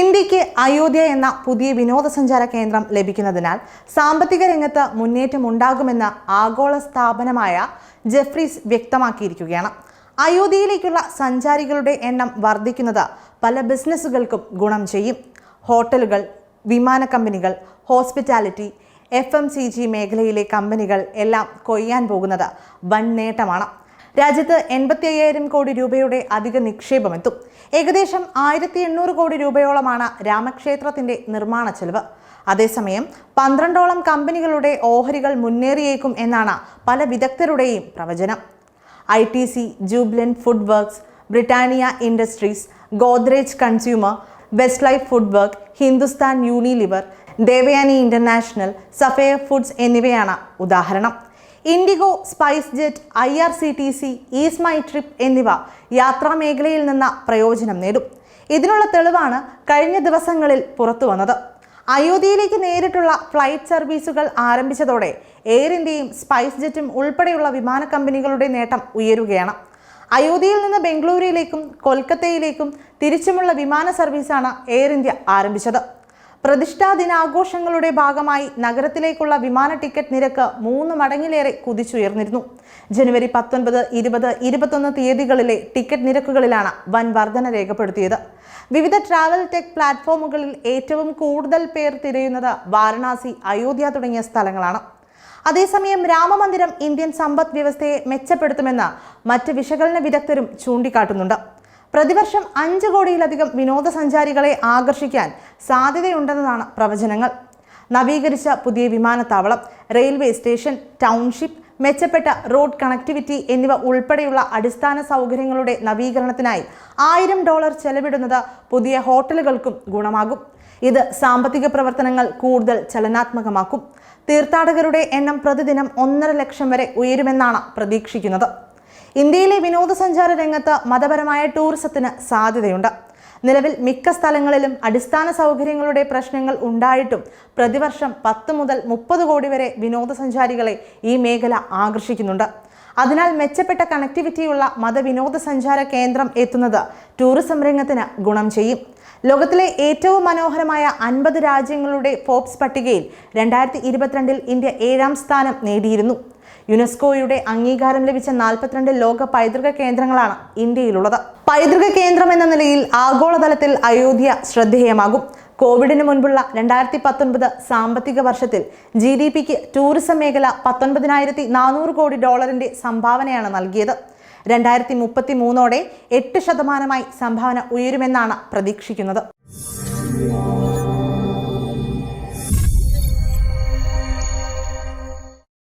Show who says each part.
Speaker 1: ഇന്ത്യയ്ക്ക് അയോധ്യ എന്ന പുതിയ വിനോദസഞ്ചാര കേന്ദ്രം ലഭിക്കുന്നതിനാൽ സാമ്പത്തിക രംഗത്ത് മുന്നേറ്റം ഉണ്ടാകുമെന്ന് ആഗോള സ്ഥാപനമായ ജെഫ്രീസ് വ്യക്തമാക്കിയിരിക്കുകയാണ്. അയോധ്യയിലേക്കുള്ള സഞ്ചാരികളുടെ എണ്ണം വർദ്ധിക്കുന്നത് പല ബിസിനസ്സുകൾക്കും ഗുണം ചെയ്യും. ഹോട്ടലുകൾ വിമാന കമ്പനികൾ hospitality F M C G മേഖലയിലെ കമ്പനികൾ എല്ലാം കൊയ്യാൻ പോകുന്നത് വൻ നേട്ടമാണ് രാജ്യത്ത് എൺപത്തി അയ്യായിരം കോടി രൂപയുടെ അധിക നിക്ഷേപം നിക്ഷേപമെത്തും. ഏകദേശം ആയിരത്തി എണ്ണൂറ് കോടി രൂപയോളമാണ് രാമക്ഷേത്രത്തിന്റെ നിർമ്മാണ ചെലവ്. അതേസമയം പന്ത്രണ്ടോളം കമ്പനികളുടെ ഓഹരികൾ മുന്നേറിയേക്കും എന്നാണ് പല വിദഗ്ധരുടെയും പ്രവചനം. I T C Jubilant food works Britannia industries Godrej consumer West life food work Hindustan Unilever Devyani international Sapphire foods എന്നിവയാണ് ഉദാഹരണം. IndiGo Spice Jet I R C T C Ease My Trip എന്നിവ യാത്രാ മേഖലയിൽ നിന്ന് പ്രയോജനം നേടും. ഇതിനുള്ള തെളിവാണ് കഴിഞ്ഞ ദിവസങ്ങളിൽ പുറത്തു വന്നത്. അയോധ്യയിലേക്ക് നേരിട്ടുള്ള ഫ്ലൈറ്റ് സർവീസുകൾ ആരംഭിച്ചതോടെ എയർ ഇന്ത്യയും സ്പൈസ് ജെറ്റും ഉൾപ്പെടെയുള്ള വിമാന കമ്പനികളുടെ നേട്ടം ഉയരുകയാണ്. അയോധ്യയിൽ നിന്ന് ബംഗളൂരുവിലേക്കും കൊൽക്കത്തയിലേക്കും തിരിച്ചുമുള്ള വിമാന സർവീസാണ് എയർ ഇന്ത്യ ആരംഭിച്ചത്. പ്രതിഷ്ഠാ ദിനാഘോഷങ്ങളുടെ ഭാഗമായി നഗരത്തിലേക്കുള്ള വിമാന ടിക്കറ്റ് നിരക്ക് മൂന്ന് മടങ്ങിലേറെ കുതിച്ചുയർന്നിരുന്നു. ജനുവരി പത്തൊൻപത് ഇരുപത് ഇരുപത്തൊന്ന് തീയതികളിലെ ടിക്കറ്റ് നിരക്കുകളിലാണ് വൻ വർധന രേഖപ്പെടുത്തിയത്. വിവിധ ട്രാവൽ ടെക് പ്ലാറ്റ്ഫോമുകളിൽ ഏറ്റവും കൂടുതൽ പേർ തിരയുന്നത് വാരണാസി അയോധ്യ തുടങ്ങിയ സ്ഥലങ്ങളാണ്. അതേസമയം രാമമന്ദിരം ഇന്ത്യൻ സമ്പദ് വ്യവസ്ഥയെ മെച്ചപ്പെടുത്തുമെന്ന് മറ്റ് വിശകലന വിദഗ്ധരും ചൂണ്ടിക്കാട്ടുന്നുണ്ട്. പ്രതിവർഷം അഞ്ച് കോടിയിലധികം വിനോദസഞ്ചാരികളെ ആകർഷിക്കാൻ സാധ്യതയുണ്ടെന്നതാണ് പ്രവചനങ്ങൾ. നവീകരിച്ച പുതിയ വിമാനത്താവളം റെയിൽവേ സ്റ്റേഷൻ ടൗൺഷിപ്പ് മെച്ചപ്പെട്ട റോഡ് കണക്ടിവിറ്റി എന്നിവ ഉൾപ്പെടെയുള്ള അടിസ്ഥാന സൗകര്യങ്ങളുടെ നവീകരണത്തിനായി ആയിരം ഡോളർ ചെലവിടുന്നത് പുതിയ ഹോട്ടലുകൾക്കും ഗുണമാകും. ഇത് സാമ്പത്തിക പ്രവർത്തനങ്ങൾ കൂടുതൽ ചലനാത്മകമാക്കും. തീർത്ഥാടകരുടെ എണ്ണം പ്രതിദിനം ഒന്നര ലക്ഷം വരെ ഉയരുമെന്നാണ് പ്രതീക്ഷിക്കുന്നത്. ഇന്ത്യയിലെ വിനോദസഞ്ചാര രംഗത്ത് മതപരമായ ടൂറിസത്തിന് സാധ്യതയുണ്ട്. നിലവിൽ മിക്ക സ്ഥലങ്ങളിലും അടിസ്ഥാന സൗകര്യങ്ങളുടെ പ്രശ്നങ്ങൾ ഉണ്ടായിട്ടും പ്രതിവർഷം പത്ത് മുതൽ മുപ്പത് കോടി വരെ വിനോദസഞ്ചാരികളെ ഈ മേഖല ആകർഷിക്കുന്നുണ്ട്. അതിനാൽ മെച്ചപ്പെട്ട കണക്ടിവിറ്റിയുള്ള മതവിനോദസഞ്ചാര കേന്ദ്രം എത്തുന്നത് ടൂറിസം രംഗത്തിന് ഗുണം ചെയ്യും. ലോകത്തിലെ ഏറ്റവും മനോഹരമായ അൻപത് രാജ്യങ്ങളുടെ ഫോബ്സ് പട്ടികയിൽ രണ്ടായിരത്തി ഇരുപത്തിരണ്ടിൽ ഇന്ത്യ ഏഴാം സ്ഥാനം നേടിയിരുന്നു. യുനെസ്കോയുടെ അംഗീകാരം ലഭിച്ച നാൽപ്പത്തിരണ്ട് ലോക പൈതൃക കേന്ദ്രങ്ങളാണ് ഇന്ത്യയിലുള്ളത്. പൈതൃക കേന്ദ്രം എന്ന നിലയിൽ ആഗോളതലത്തിൽ അയോധ്യ ശ്രദ്ധേയമാകും. കോവിഡിന് മുൻപുള്ള രണ്ടായിരത്തി പത്തൊൻപത് സാമ്പത്തിക വർഷത്തിൽ ജി ഡി പിക്ക് ടൂറിസം മേഖല പത്തൊൻപതിനായിരത്തി നാനൂറ് കോടി ഡോളറിന്റെ സംഭാവനയാണ് നൽകിയത്. രണ്ടായിരത്തി മുപ്പത്തി മൂന്നോടെ എട്ട് ശതമാനമായി സംഭാവന ഉയരുമെന്നാണ് പ്രതീക്ഷിക്കുന്നത്.